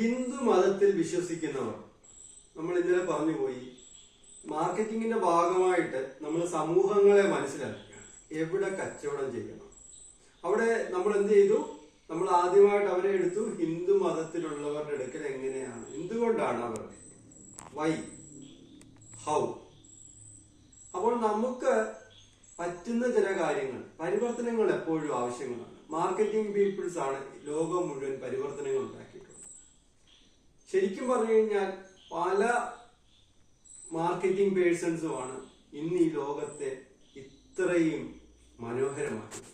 ഹിന്ദു മതത്തിൽ വിശ്വസിക്കുന്നവർ നമ്മൾ ഇന്നലെ പറഞ്ഞു പോയി മാർക്കറ്റിംഗിന്റെ ഭാഗമായിട്ട് നമ്മൾ സമൂഹങ്ങളെ മനസ്സിലാക്കുകയാണ് എവിടെ കച്ചവടം ചെയ്യണം? അവിടെ നമ്മൾ എന്ത് ചെയ്തു? നമ്മൾ ആദ്യമായിട്ട് അവരെ എടുത്തു. ഹിന്ദു മതത്തിലുള്ളവരുടെ അടുക്കൽ എങ്ങനെയാണ്? എന്തുകൊണ്ടാണ് അവർ? വൈ? ഹൗ? അപ്പോൾ നമുക്ക് പറ്റുന്ന ചില കാര്യങ്ങൾ പരിവർത്തനങ്ങൾ എപ്പോഴും ആവശ്യങ്ങളാണ്. മാർക്കറ്റിംഗ് പീപ്പിൾസ് ആണ് ലോകം മുഴുവൻ പരിവർത്തനങ്ങൾ ഉണ്ടാക്കിയിട്ടുള്ളത് ശരിക്കും പറഞ്ഞു കഴിഞ്ഞാൽ പല മാർക്കറ്റിംഗ് പേഴ്സൺസുമാണ് ഇന്ന് ഈ ലോകത്തെ ഇത്രയും മനോഹരമാക്കുന്നത്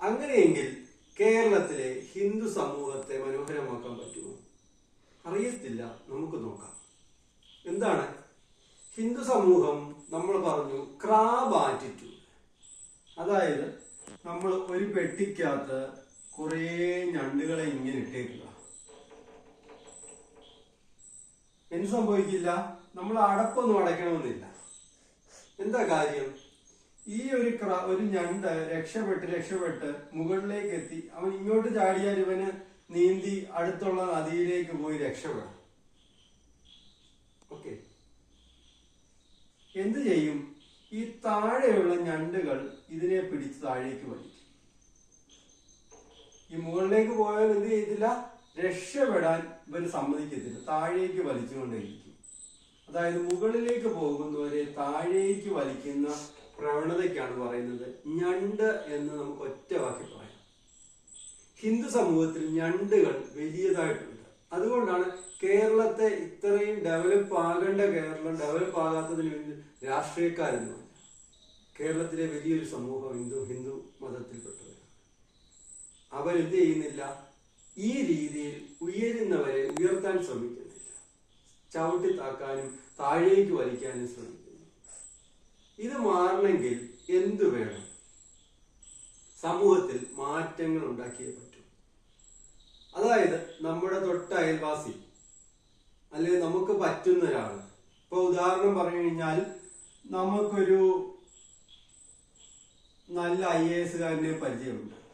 അങ്ങനെയെങ്കിൽ കേരളത്തിലെ ഹിന്ദു സമൂഹത്തെ മനോഹരമാക്കാൻ പറ്റുമോ? അറിയത്തില്ല. നമുക്ക് നോക്കാം. എന്താണ്? ഹിന്ദു സമൂഹം നമ്മൾ പറഞ്ഞു ക്രാബ് ആറ്റിറ്റ്യൂഡ് അതായത് നമ്മൾ ഒരു പെട്ടിക്കകത്ത് കുറേ ഞണ്ടുകളെ ഇങ്ങനെ ഇട്ടേക്കുക. എന്ത് സംഭവിക്കില്ല? നമ്മൾ അടപ്പൊന്നും അടയ്ക്കണമെന്നില്ല. എന്താ കാര്യം? ഈ ഒരു ക്ര ഒരു ഞണ്ട് രക്ഷപ്പെട്ട് രക്ഷപ്പെട്ട് മുകളിലേക്ക് എത്തി അവൻ ഇങ്ങോട്ട് ചാടിയാൽ ഇവന് നീന്തി അടുത്തുള്ള നദിയിലേക്ക് പോയി രക്ഷപ്പെടാം. ഓക്കെ. എന്ത് ചെയ്യും? ഈ താഴെയുള്ള ഞണ്ടുകൾ ഇതിനെ പിടിച്ച് താഴേക്ക് വലിക്കും. ഈ മുകളിലേക്ക് പോയാൽ എന്ത് ചെയ്തില്ല രക്ഷപ്പെടാൻ ഇവർ സമ്മതിക്കത്തില്ല. താഴേക്ക് വലിച്ചുകൊണ്ടേയിരിക്കും. അതായത് മുകളിലേക്ക് പോകുന്നവരെ താഴേക്ക് വലിക്കുന്ന പ്രവണതയ്ക്കാണ് പറയുന്നത് ഞണ്ട് എന്ന് നമുക്ക് ഒറ്റ വാക്കി പറയാം. ഹിന്ദു സമൂഹത്തിൽ ഞണ്ടുകൾ വലിയതായിട്ടുണ്ട്. അതുകൊണ്ടാണ് കേരളത്തെ ഇത്രയും ഡെവലപ്പ് ആകേണ്ട കേരളം ഡെവലപ്പ് ആകാത്തതിന് വേണ്ടി രാഷ്ട്രീയക്കാരെന്ന് പറഞ്ഞു കേരളത്തിലെ വലിയൊരു സമൂഹം ഹിന്ദു ഹിന്ദു മതത്തിൽപ്പെട്ടവരാണ്. അവരെന്ത് ചെയ്യുന്നില്ല? ഈ രീതിയിൽ ഉയരുന്നവരെ ഉയർത്താൻ ശ്രമിക്കുന്നില്ല. ചവിട്ടി താക്കാനും താഴേക്ക് വലിക്കാനും ശ്രമിക്കുന്നു. ഇത് മാറണമെങ്കിൽ എന്തു വേണം? സമൂഹത്തിൽ മാറ്റങ്ങൾ ഉണ്ടാക്കിയേ പറ്റൂ. അതായത് നമ്മുടെ തൊട്ട അയൽവാസി അല്ലെങ്കിൽ നമുക്ക് പറ്റുന്ന ഒരാൾ ഇപ്പൊ ഉദാഹരണം പറഞ്ഞു കഴിഞ്ഞാൽ നമുക്കൊരു നല്ല ഐ എ എസുകാരനെ പരിചയമുണ്ട്.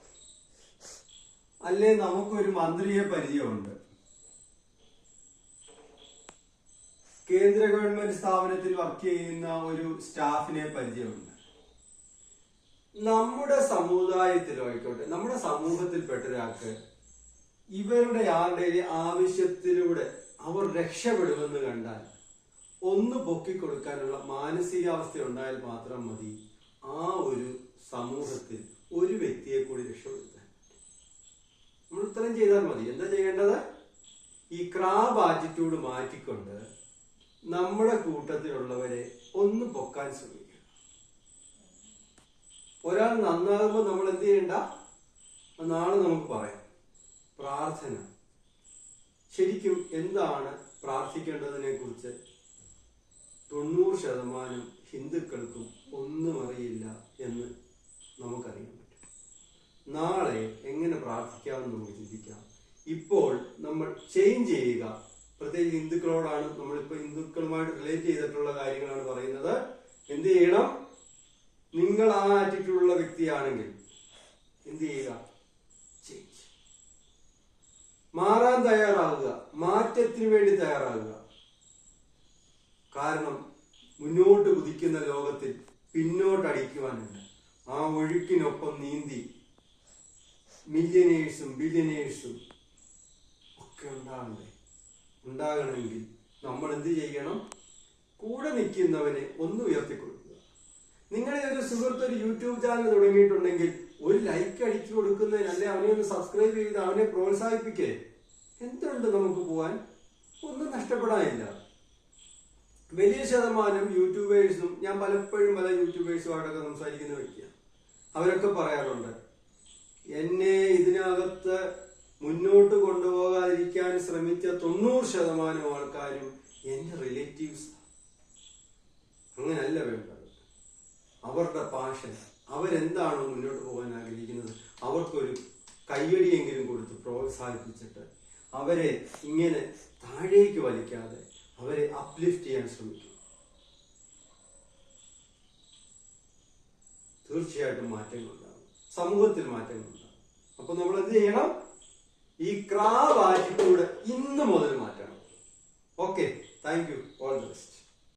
അല്ലെ നമുക്കൊരു മന്ത്രിയെ പരിചയമുണ്ട്. കേന്ദ്ര ഗവൺമെന്റ് സ്ഥാപനത്തിൽ വർക്ക് ചെയ്യുന്ന ഒരു സ്റ്റാഫിനെ പരിചയമുണ്ട്. നമ്മുടെ സമുദായത്തിലോ ആയിക്കോട്ടെ നമ്മുടെ സമൂഹത്തിൽപ്പെട്ട ഒരാൾക്ക് ഇവരുടെ ആരുടെ ആവശ്യത്തിലൂടെ അവർ രക്ഷപ്പെടുമെന്ന് കണ്ടാൽ ഒന്ന് പൊക്കിക്കൊടുക്കാനുള്ള മാനസികാവസ്ഥ ഉണ്ടായാൽ മാത്രം മതി ആ ഒരു സമൂഹത്തിൽ ഒരു വ്യക്തിയെ കൂടി രക്ഷപ്പെടുത്താൻ നമ്മൾ ചെയ്താൽ മതി. എന്താ ചെയ്യേണ്ടത്? ഈ ക്രാബ് ആറ്റിറ്റ്യൂഡ് മാറ്റിക്കൊണ്ട് നമ്മുടെ കൂട്ടത്തിലുള്ളവരെ ഒന്ന് പൊക്കാൻ ശ്രമിക്കുക. ഒരാൾ നന്നാകുമ്പോൾ നമ്മൾ എന്ത് ചെയ്യണ്ട? നാളെ നമുക്ക് പറയാം. പ്രാർത്ഥന. ശരിക്കും എന്താണ് പ്രാർത്ഥിക്കേണ്ടതിനെ കുറിച്ച് തൊണ്ണൂറ് ശതമാനം ഹിന്ദുക്കൾക്കും ഒന്നും അറിയില്ല എന്ന് നമുക്കറിയാൻ പറ്റും നാളെ എങ്ങനെ പ്രാർത്ഥിക്കാമെന്ന് നമുക്ക് ചിന്തിക്കാം. ഇപ്പോൾ നമ്മൾ ചേഞ്ച് ചെയ്യുക. പ്രത്യേകിച്ച് ഹിന്ദുക്കളോടാണ് നമ്മളിപ്പോൾ ഹിന്ദുക്കളുമായിട്ട് റിലേറ്റ് ചെയ്തിട്ടുള്ള കാര്യങ്ങളാണ് പറയുന്നത്. എന്ത് ചെയ്യണം? നിങ്ങൾ ആ ആറ്റിറ്റ്യൂഡുള്ള വ്യക്തിയാണെങ്കിൽ എന്ത് ചെയ്യുക? ചേഞ്ച് മാറാൻ തയ്യാറാകുക മാറ്റത്തിന് വേണ്ടി തയ്യാറാകുക കാരണം മുന്നോട്ട് കുതിക്കുന്ന ലോകത്തിൽ പിന്നോട്ടടിക്കുവാനുണ്ട്. ആ ഒഴുക്കിനൊപ്പം നീന്തി മില്യനേഴ്സും ബില്യനേഴ്സും ഒക്കെ ഉണ്ടാകണ്ടേ ഉണ്ടാകണമെങ്കിൽ നമ്മൾ എന്ത് ചെയ്യണം? കൂടെ നിൽക്കുന്നവനെ ഒന്ന് ഉയർത്തിക്കൊടുക്കുക. നിങ്ങളെ ഒരു സുഹൃത്ത് ഒരു യൂട്യൂബ് ചാനൽ തുടങ്ങിയിട്ടുണ്ടെങ്കിൽ ഒരു ലൈക്ക് അടിച്ചു കൊടുക്കുന്നതിന് അല്ലെ അവനെ ഒന്ന് സബ്സ്ക്രൈബ് ചെയ്ത് അവനെ പ്രോത്സാഹിപ്പിക്കേ? എന്തുണ്ട് നമുക്ക് പോവാൻ? ഒന്നും നഷ്ടപ്പെടാനില്ല. വലിയ ശതമാനം യൂട്യൂബേഴ്സും ഞാൻ പലപ്പോഴും പല യൂട്യൂബേഴ്സുമായിട്ടൊക്കെ സംസാരിക്കുന്ന വ്യക്തിയാണ്. അവരൊക്കെ പറയാറുണ്ട് എന്നെ ഇതിനകത്ത് മുന്നോട്ട് കൊണ്ടുപോകാതിരിക്കാൻ ശ്രമിച്ച തൊണ്ണൂറ് ശതമാനം ആൾക്കാരും എന്റെ റിലേറ്റീവ്സ് അങ്ങനല്ല വേണ്ടത്. അവരുടെ പാഷൻ അവരെന്താണോ മുന്നോട്ട് പോകാൻ ആഗ്രഹിക്കുന്നത് അവർക്കൊരു കയ്യടിയെങ്കിലും കൊടുത്ത് പ്രോത്സാഹിപ്പിച്ചിട്ട് അവരെ ഇങ്ങനെ താഴേക്ക് വലിക്കാതെ അവരെ അപ്ലിഫ്റ്റ് ചെയ്യാൻ ശ്രമിക്കും. തീർച്ചയായിട്ടും മാറ്റങ്ങൾ ഉണ്ടാകും സമൂഹത്തിൽ മാറ്റങ്ങൾ ഉണ്ടാകും അപ്പൊ നമ്മൾ എന്ത് ചെയ്യണം? ഈ ക്രാബ് ആറ്റിറ്റ്യൂഡ് ഇന്ന് മുതൽ മാറ്റണം. Okay thank you all the best